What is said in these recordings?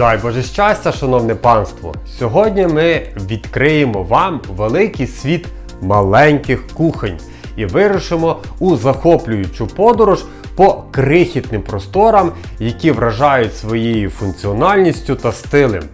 Дай Боже щастя, шановне панство! Сьогодні ми відкриємо вам великий світ маленьких кухонь і вирушимо у захоплюючу подорож по крихітним просторам, які вражають своєю функціональністю та стилем.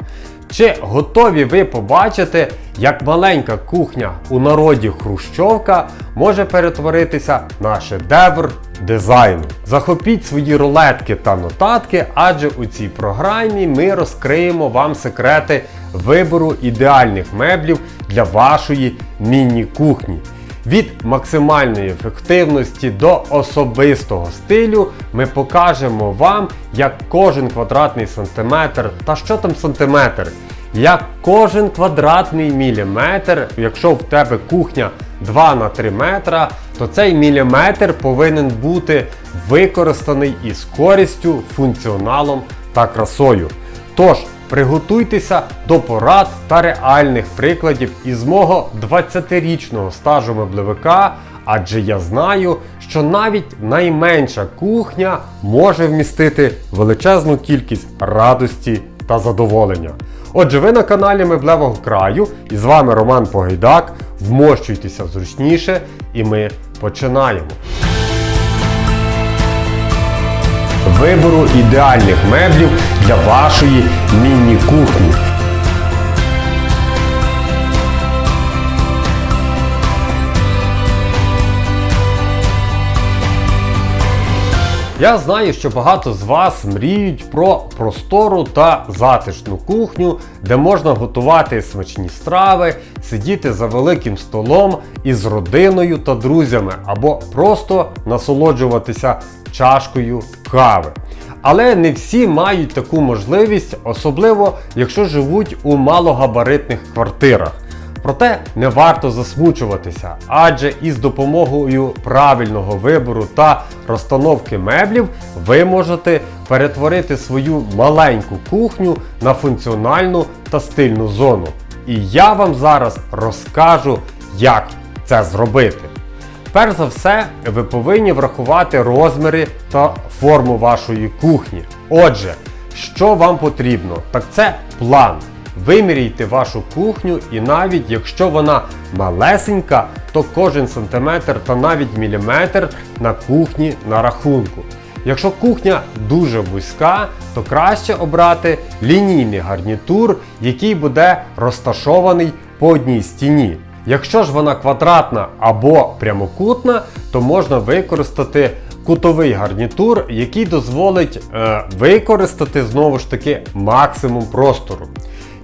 Чи готові ви побачити, як маленька кухня у народі Хрущовка може перетворитися на шедевр дизайну? Захопіть свої рулетки та нотатки, адже у цій програмі ми розкриємо вам секрети вибору ідеальних меблів для вашої міні-кухні. Від максимальної ефективності до особистого стилю ми покажемо вам, як кожен квадратний сантиметр, та що там сантиметр, як кожен квадратний міліметр, якщо в тебе кухня 2 на 3 метра, то цей міліметр повинен бути використаний із користю, функціоналом та красою. Тож, приготуйтеся до порад та реальних прикладів із мого 20-річного стажу меблевика, адже я знаю, що навіть найменша кухня може вмістити величезну кількість радості та задоволення. Отже, ви на каналі Меблевого краю і з вами Роман Погайдак. Вмощуйтеся зручніше і ми починаємо. Вибору ідеальних меблів для вашої міні-кухні. Я знаю, що багато з вас мріють про простору та затишну кухню, де можна готувати смачні страви, сидіти за великим столом із родиною та друзями, або просто насолоджуватися чашкою кави. Але не всі мають таку можливість, особливо якщо живуть у малогабаритних квартирах. Проте не варто засмучуватися, адже із допомогою правильного вибору та розстановки меблів ви можете перетворити свою маленьку кухню на функціональну та стильну зону. І я вам зараз розкажу, як це зробити. Перш за все, ви повинні врахувати розміри та форму вашої кухні. Отже, що вам потрібно? Так це план. Виміряйте вашу кухню і навіть якщо вона малесенька, то кожен сантиметр та навіть міліметр на кухні на рахунку. Якщо кухня дуже вузька, то краще обрати лінійний гарнітур, який буде розташований по одній стіні. Якщо ж вона квадратна або прямокутна, то можна використати кутовий гарнітур, який дозволить е, використати знову ж таки максимум простору.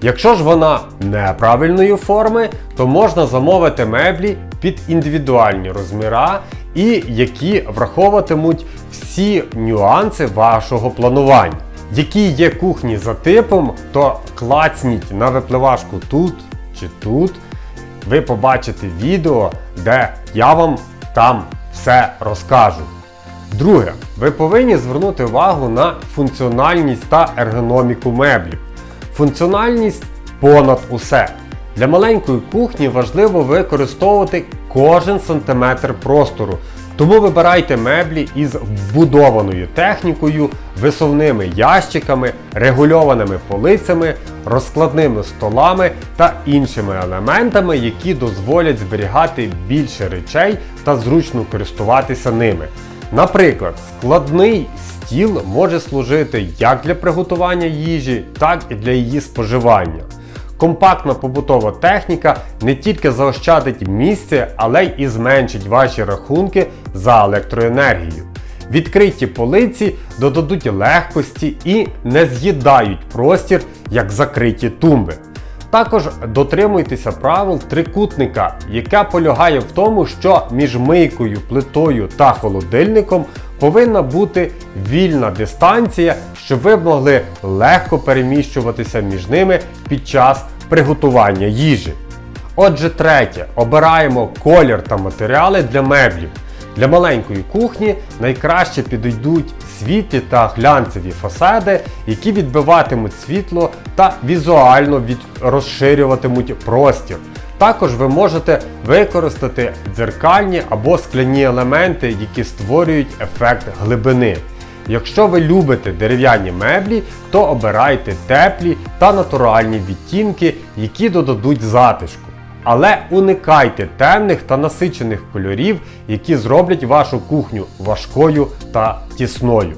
Якщо ж вона неправильної форми, то можна замовити меблі під індивідуальні розміра і які враховуватимуть всі нюанси вашого планування. Які є кухні за типом, то клацніть на випливашку тут чи тут. Ви побачите відео, де я вам там все розкажу. Друге, ви повинні звернути увагу на функціональність та ергономіку меблів. Функціональність понад усе. Для маленької кухні важливо використовувати кожен сантиметр простору. Тому вибирайте меблі із вбудованою технікою, висувними ящиками, регульованими полицями, розкладними столами та іншими елементами, які дозволять зберігати більше речей та зручно користуватися ними. Наприклад, складний стіл може служити як для приготування їжі, так і для її споживання. Компактна побутова техніка не тільки заощадить місце, але й зменшить ваші рахунки за електроенергію. Відкриті полиці додадуть легкості і не з'їдають простір, як закриті тумби. Також дотримуйтеся правил трикутника, яке полягає в тому, що між мийкою, плитою та холодильником повинна бути вільна дистанція, щоб ви могли легко переміщуватися між ними під час приготування їжі. Отже, третє, обираємо колір та матеріали для меблів. Для маленької кухні найкраще підійдуть світлі та глянцеві фасади, які відбиватимуть світло та візуально від... розширюватимуть простір. Також ви можете використати дзеркальні або скляні елементи, які створюють ефект глибини. Якщо ви любите дерев'яні меблі, то обирайте теплі та натуральні відтінки, які додадуть затишку. Але уникайте темних та насичених кольорів, які зроблять вашу кухню важкою та тісною.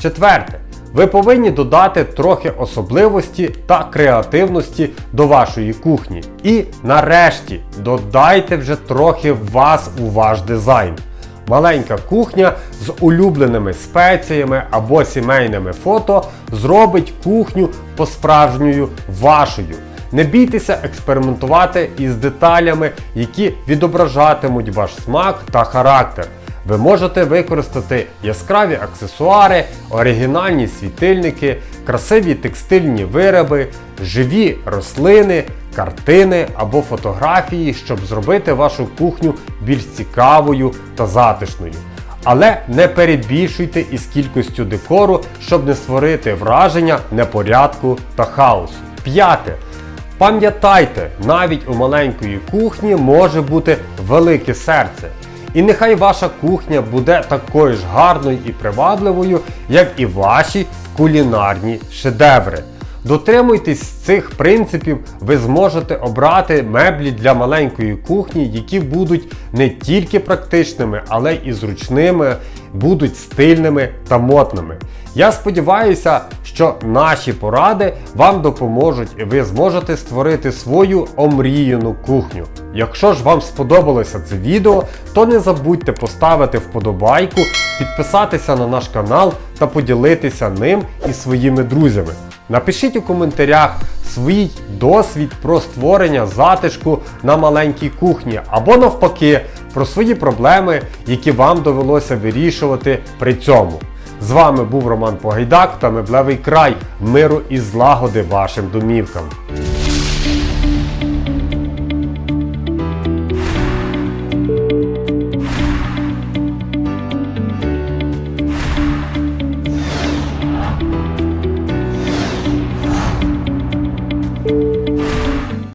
Четверте. Ви повинні додати трохи особливості та креативності до вашої кухні. І нарешті додайте вже трохи вас у ваш дизайн. Маленька кухня з улюбленими спеціями або сімейними фото зробить кухню по-справжньою вашою. Не бійтеся експериментувати із деталями, які відображатимуть ваш смак та характер. Ви можете використати яскраві аксесуари, оригінальні світильники, красиві текстильні вироби, живі рослини, картини або фотографії, щоб зробити вашу кухню більш цікавою та затишною. Але не перебільшуйте із кількістю декору, щоб не створити враження непорядку та хаосу. П'яте. Пам'ятайте, навіть у маленької кухні може бути велике серце. І нехай ваша кухня буде такою ж гарною і привабливою, як і ваші кулінарні шедеври. Дотримуйтесь цих принципів, ви зможете обрати меблі для маленької кухні, які будуть не тільки практичними, але і зручними, будуть стильними та модними. Я сподіваюся, що наші поради вам допоможуть і ви зможете створити свою омріяну кухню. Якщо ж вам сподобалося це відео, то не забудьте поставити вподобайку, підписатися на наш канал та поділитися ним із своїми друзями. Напишіть у коментарях свій досвід про створення затишку на маленькій кухні або навпаки про свої проблеми, які вам довелося вирішувати при цьому. З вами був Роман Погайдак та Меблевий край миру і злагоди вашим домівкам.